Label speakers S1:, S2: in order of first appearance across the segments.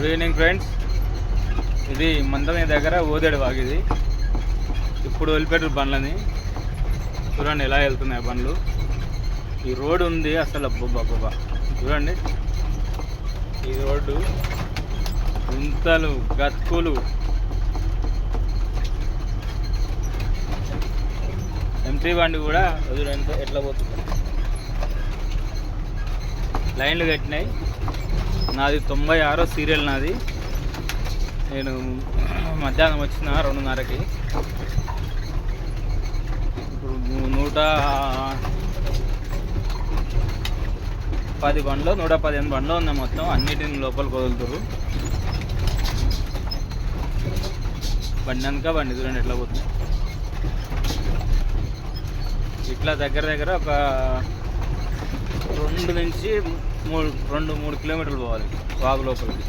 S1: Good evening friends ఇది మందమే దగ్గర ఓదేడు వాగిది. ఇప్పుడు వదిలిపెట్టారు బండ్లని. చూడండి ఎలా వెళ్తున్నాయి బండ్లు. ఈ రోడ్డు ఉంది అసలు అబ్బబ్బబ్బా చూడండి. ఈ రోడ్డు గుంతలు గతుకులు. ఎంటీ బండి కూడా చూడండి ఎట్లా పోతుంది? లైన్లు కట్టినాయి. నాది తొంభై ఆరో సీరియల్ నాది. నేను మధ్యాహ్నం వచ్చిన రెండున్నరకి. ఇప్పుడు నూట పది బండ్లు నూట పదిహేను బండ్లు ఉన్నాయి మొత్తం. అన్నిటిని లోపలికి వదులుతారు బండి అనుక బండి చూడండి ఎట్లా పోతుంది? ఇట్లా దగ్గర దగ్గర ఒక రెండు నుంచి మూడు రెండు మూడు కిలోమీటర్లు పోవాలి వాగు లోపలికి.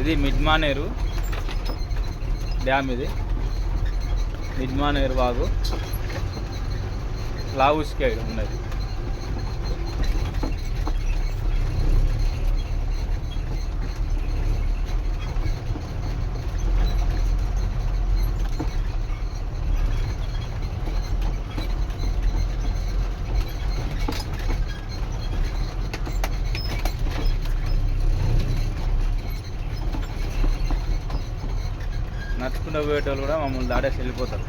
S1: ఇది మిడ్మానేరు డ్యామ్ ఇది. మిడ్మానేరు వాగు. లావుస్కైడ్ ఉన్నది నడుచుకుంటూ పోయేటోళ్ళు కూడా మమ్మల్ని దాడేసి వెళ్ళిపోతారు.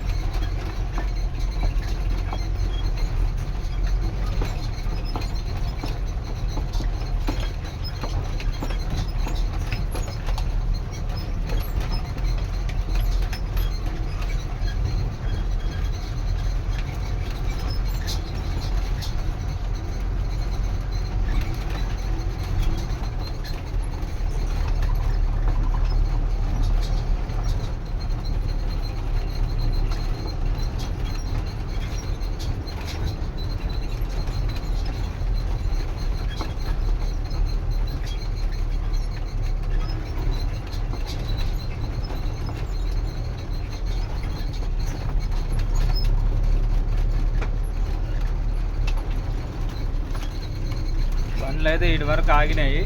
S1: బండ్లు అయితే ఇటు వరకు ఆగినాయి.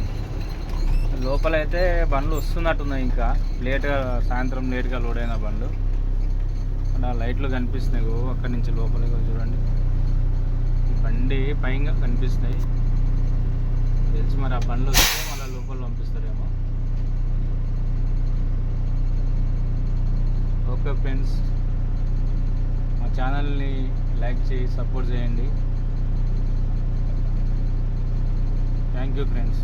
S1: లోపలైతే బండ్లు వస్తున్నట్టున్నాయి ఇంకా. లేట్గా సాయంత్రం లేట్గా లోడ్ అయిన బండ్లు. ఆ లైట్లు కనిపిస్తున్నాయి. అక్కడి నుంచి లోపలికి చూడండి. ఈ బండి పైగా కనిపిస్తున్నాయి. తెలిసి మరి ఆ బండ్లు వస్తే మళ్ళీ లోపల పంపిస్తారేమో. Okay friends. మా ఛానల్ని లైక్ చేయి సపోర్ట్ చేయండి. Thank you friends